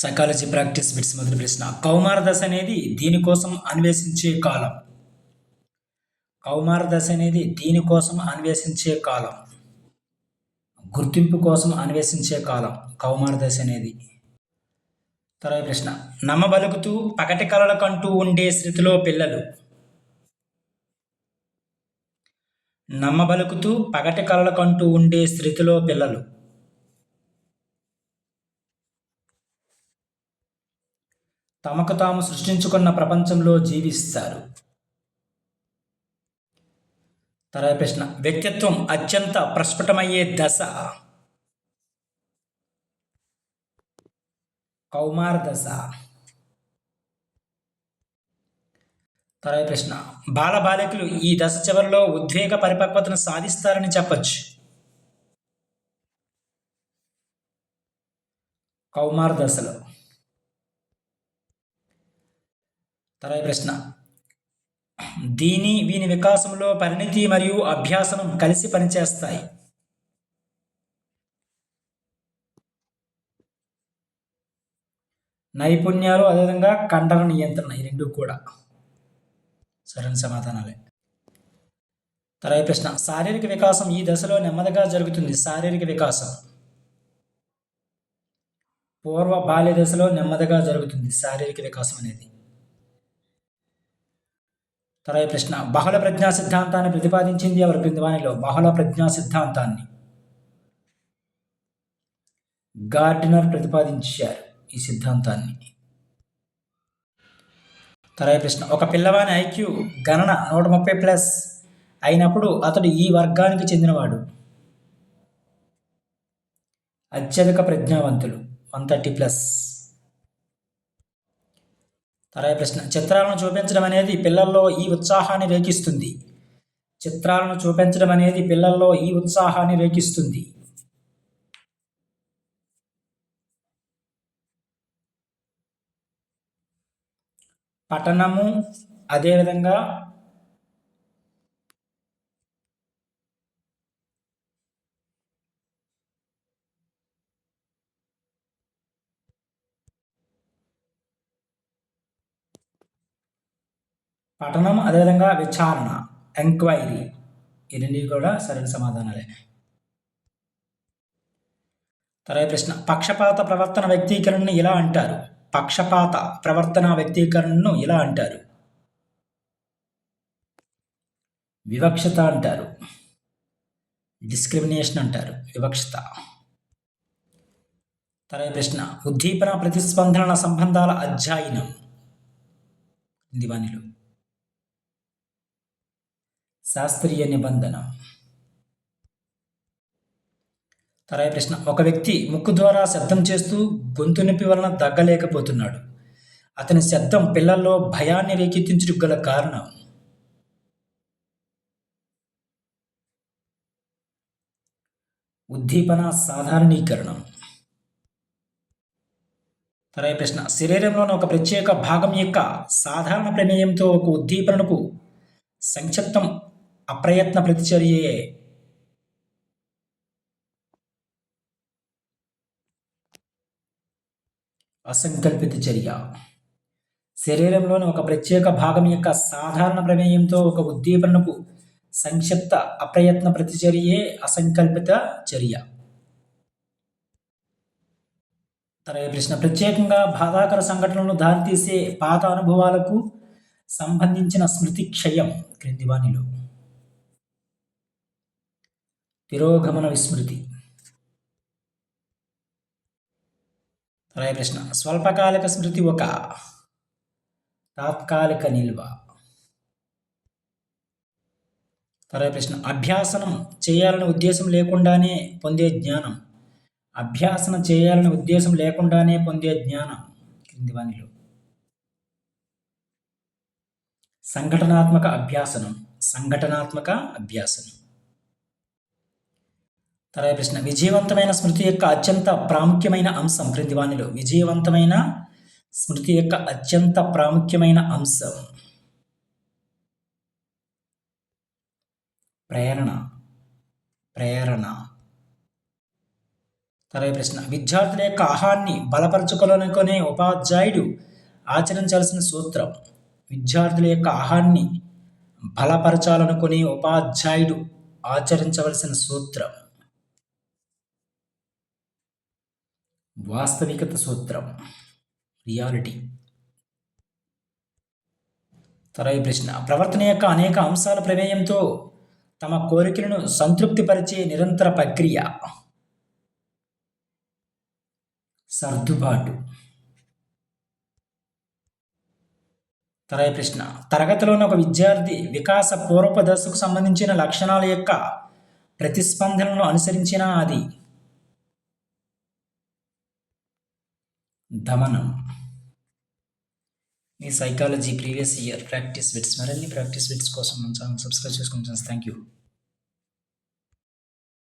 Psychology practice bits మొదటి ప్రశ్న కౌమార దశ అనేది దీనికోసం అన్వేషించే కాలం. కౌమార దశ అనేది దీనికోసం అన్వేషించే కాలం. గుర్తింపు కోసం అన్వేషించే కాలం కౌమార దశ అనేది. తర్వాత ప్రశ్న నమ్మబలుకుతూ పగటి కలలకంటూ ఉండే స్థితిలో పిల్లలు. నమ్మబలుకుతూ పగటి కలలకంటూ ఉండే స్థితిలో పిల్లలు. తమకు తాము సృష్టించుకున్న ప్రపంచంలో జీవిస్తారు. తర్వాత ప్రశ్న. వ్యక్తిత్వం అత్యంత ప్రస్ఫుటమయ్యే దశ. కౌమార దశ. తర్వాత ప్రశ్న. బాలబాలికలు ఈ దశ చివరిలో ఉద్వేగ పరిపక్వతను సాధిస్తారని చెప్పచ్చు. కౌమార దశలో. తర్వాత ప్రశ్న. దీని వీని వికాసంలో పరిణితి మరియు అభ్యాసం కలిసి పనిచేస్తాయి. నైపుణ్యాలు అదేవిధంగా కండర నియంత్రణ ఈ రెండు కూడా. సరైన సమాధానాలే. తర్వాత ప్రశ్న. శారీరక వికాసం ఈ దశలో నెమ్మదిగా జరుగుతుంది. శారీరక వికాసం. పూర్వ బాల్య దశలో నెమ్మదిగా జరుగుతుంది. శారీరక వికాసం అనేది. తర్వాత ప్రశ్న బహుళ ప్రజ్ఞా సిద్ధాంతాన్ని ప్రతిపాదించింది ఎవరు? క్రింది బహుళ ప్రజ్ఞా సిద్ధాంతాన్ని గార్డినర్ ప్రతిపాదించారు ఈ సిద్ధాంతాన్ని. తర్వాత ప్రశ్న ఒక పిల్లవాని ఐక్యూ గణన నూట ముప్పై ప్లస్ అయినప్పుడు అతడు ఈ వర్గానికి చెందినవాడు. అత్యధిక ప్రజ్ఞావంతులు వన్ థర్టీ ప్లస్. తర్వాత ప్రశ్న. చిత్రాలను చూపించడం అనేది పిల్లల్లో ఈ ఉత్సాహాన్ని రేకిస్తుంది. చిత్రాలను చూపించడం అనేది పిల్లల్లో ఈ ఉత్సాహాన్ని రేకిస్తుంది. పఠనము అదేవిధంగా పఠనం అదేవిధంగా విచారణ ఎంక్వైరీ. ఈ రెండు కూడా సరైన సమాధానాలే. తర్వాత ప్రశ్న. పక్షపాత ప్రవర్తన వ్యక్తీకరణను ఇలా అంటారు. పక్షపాత ప్రవర్తన వ్యక్తీకరణను ఇలా అంటారు. వివక్షత అంటారు. డిస్క్రిమినేషన్ అంటారు. వివక్షత. తర్వాత ప్రశ్న. ఉద్దీపన ప్రతిస్పందన సంబంధాల అధ్యయనం. దివానిలో శాస్త్రీయ నిబంధన. తరాయి ప్రశ్న. ఒక వ్యక్తి ముక్కు ద్వారా శబ్దం చేస్తూ గొంతు నొప్పి వలన తగ్గలేకపోతున్నాడు. అతని శబ్దం పిల్లల్లో భయాన్ని రేకెత్తించుటకు గల కారణం. ఉద్దీపన సాధారణీకరణం. తరాయి ప్రశ్న. శరీరంలోని ఒక ప్రత్యేక భాగం యొక్క సాధారణ ప్రమేయంతో ఒక ఉద్దీపనకు సంక్షిప్తం అప్రయత్న ప్రతిచర్యే. అసంకల్పిత చర్య. శరీరంలోని ఒక ప్రత్యేక భాగం యొక్క సాధారణ ప్రమేయంతో ఒక ఉద్దీపనకు సంక్షిప్త అప్రయత్న ప్రతిచర్యే అసంకల్పిత చర్య. తర్వాత ప్రశ్న. ప్రత్యేకంగా బాధాకర సంఘటనలను దారితీసే పాత అనుభవాలకు సంబంధించిన స్మృతి క్షయం క్రింది వాణిలో. తిరోగమన విస్మృతి. తర్వాత ప్రశ్న స్వల్పకాలిక స్మృతి ఒక తాత్కాలిక నిల్వ. తర్వాత ప్రశ్న అభ్యాసనం చేయాలనే ఉద్దేశం లేకుండానే పొందే జ్ఞానం. అభ్యాసన చేయాలనే ఉద్దేశం లేకుండానే పొందే జ్ఞానం. క్రింది వానిలో సంఘటనాత్మక అభ్యాసనం సంఘటనాత్మక అభ్యాసనం. తర్వాత ప్రశ్న విజయవంతమైన స్మృతి యొక్క అత్యంత ప్రాముఖ్యమైన అంశం క్రింది వాణిలో విజయవంతమైన స్మృతి యొక్క అత్యంత ప్రాముఖ్యమైన అంశం. ప్రేరణ ప్రేరణ. తర్వాత ప్రశ్న విద్యార్థుల యొక్క ఆహాన్ని బలపరచుకోవాలనుకునే ఉపాధ్యాయుడు ఆచరించాల్సిన సూత్రం విద్యార్థుల యొక్క ఆహాన్ని బలపరచాలనుకునే ఉపాధ్యాయుడు ఆచరించవలసిన సూత్రం. వాస్తవికత సూత్రం. రియాలిటీ తరవి ప్రశ్న. ప్రవర్తన యొక్క అనేక అంశాల ప్రమేయంతో తమ కోరికలను సంతృప్తిపరిచే నిరంతర ప్రక్రియ. సర్దుబాటు. తరవి ప్రశ్న. తరగతిలోని ఒక విద్యార్థి వికాస పూర్వప దశకు సంబంధించిన లక్షణాల యొక్క ప్రతిస్పందనను అనుసరించిన అది దమనం. మీ psychology previous year practice bits మరిన్ని ప్రాక్టీస్ బిట్స్ కోసం మన ఛానల్ సబ్స్క్రైబ్ చేసుకుని థ్యాంక్ యూ